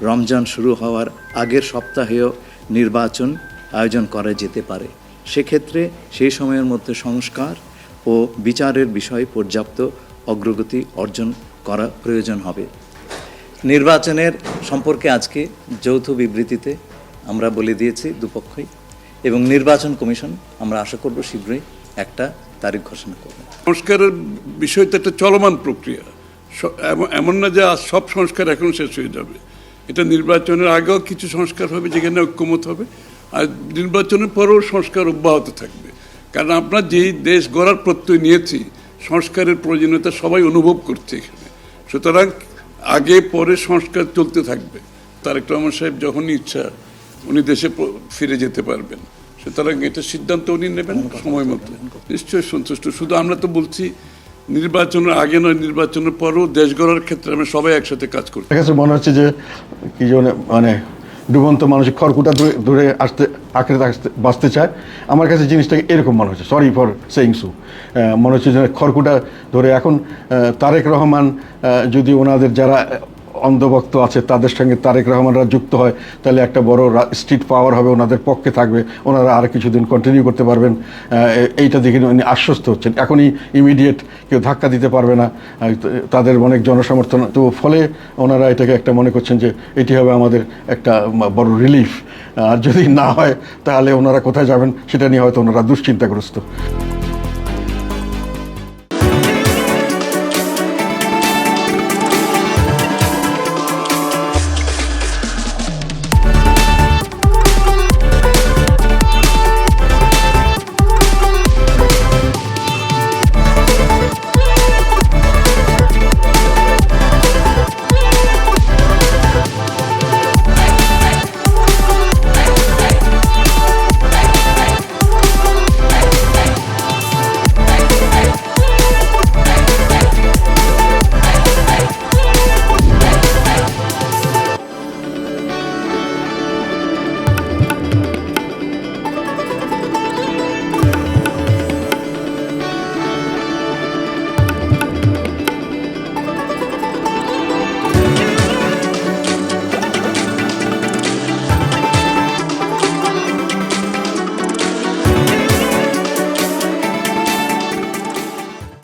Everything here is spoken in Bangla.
রমজান শুরু হওয়ার আগের সপ্তাহেও নির্বাচন আয়োজন করা যেতে পারে। সেক্ষেত্রে সেই সময়ের মধ্যে সংস্কার ও বিচারের বিষয়ে পর্যাপ্ত অগ্রগতি অর্জন করা প্রয়োজন হবে। নির্বাচনের সম্পর্কে আজকে যৌথ বিবৃতিতে আমরা বলে দিয়েছি দুপক্ষই এবং নির্বাচন কমিশন আমরা আশা করব শীঘ্রই একটা তারিখ ঘোষণা করবে। সংস্কারের বিষয়টা একটা চলমান প্রক্রিয়া। এমন না যে সব সংস্কার এখন শেষ হয়ে যাবে। এটা নির্বাচনের আগেও কিছু সংস্কার হবে যেখানে ঐক্যমত হবে আর নির্বাচনের পরেও সংস্কার অব্যাহত থাকবে। কারণ আমরা যেই দেশ গড়ার প্রত্যয় নিয়েছি সংস্কারের প্রয়োজনীয়তা সবাই অনুভব করছে এখানে। সুতরাং আগে পরে সংস্কার চলতে থাকবে। তারেক রহমান সাহেব যখনই ইচ্ছা উনি দেশে ফিরে যেতে পারবেন। সুতরাং এটা সিদ্ধান্ত উনি নেবেন সময় মতো। নিশ্চয়ই সন্তুষ্ট। শুধু আমরা তো বলছি নির্বাচনের আগে নয়, নির্বাচনের পরও দেশ গড়ার ক্ষেত্রে আমি সবাই একসাথে কাজ করি কাছে মনে হচ্ছে যে, কি জন্য মানে ডুবন্ত মানুষ খড়কুটা ধরে ধরে আসতে, আঁকড়ে আসতে, বাঁচতে চায়। আমার কাছে জিনিসটাকে এরকম মনে হচ্ছে সরি ফর সেইং সু মনে হচ্ছে যে খড়কুটা ধরে এখন তারেক রহমান যদি ওনাদের যারা অন্ধভক্ত আছে, তাদের সঙ্গে তারেক রহমানরা যুক্ত হয়, তাহলে একটা বড় স্ট্রিট পাওয়ার হবে, ওনাদের পক্ষে থাকবে, ওনারা আর কিছুদিন কন্টিনিউ করতে পারবেন এইটা দেখে উনি আশ্বস্ত হচ্ছেন। এখনই ইমিডিয়েট কেউ ধাক্কা দিতে পারবে না তাদের অনেক জনসমর্থন, তো ফলে ওনারা এটাকে একটা মনে করছেন যে এটি হবে আমাদের একটা বড় রিলিফ আর যদি না হয়, তাহলে ওনারা কোথায় যাবেন, সেটা নিয়ে হয়তো ওনারা দুশ্চিন্তাগ্রস্ত।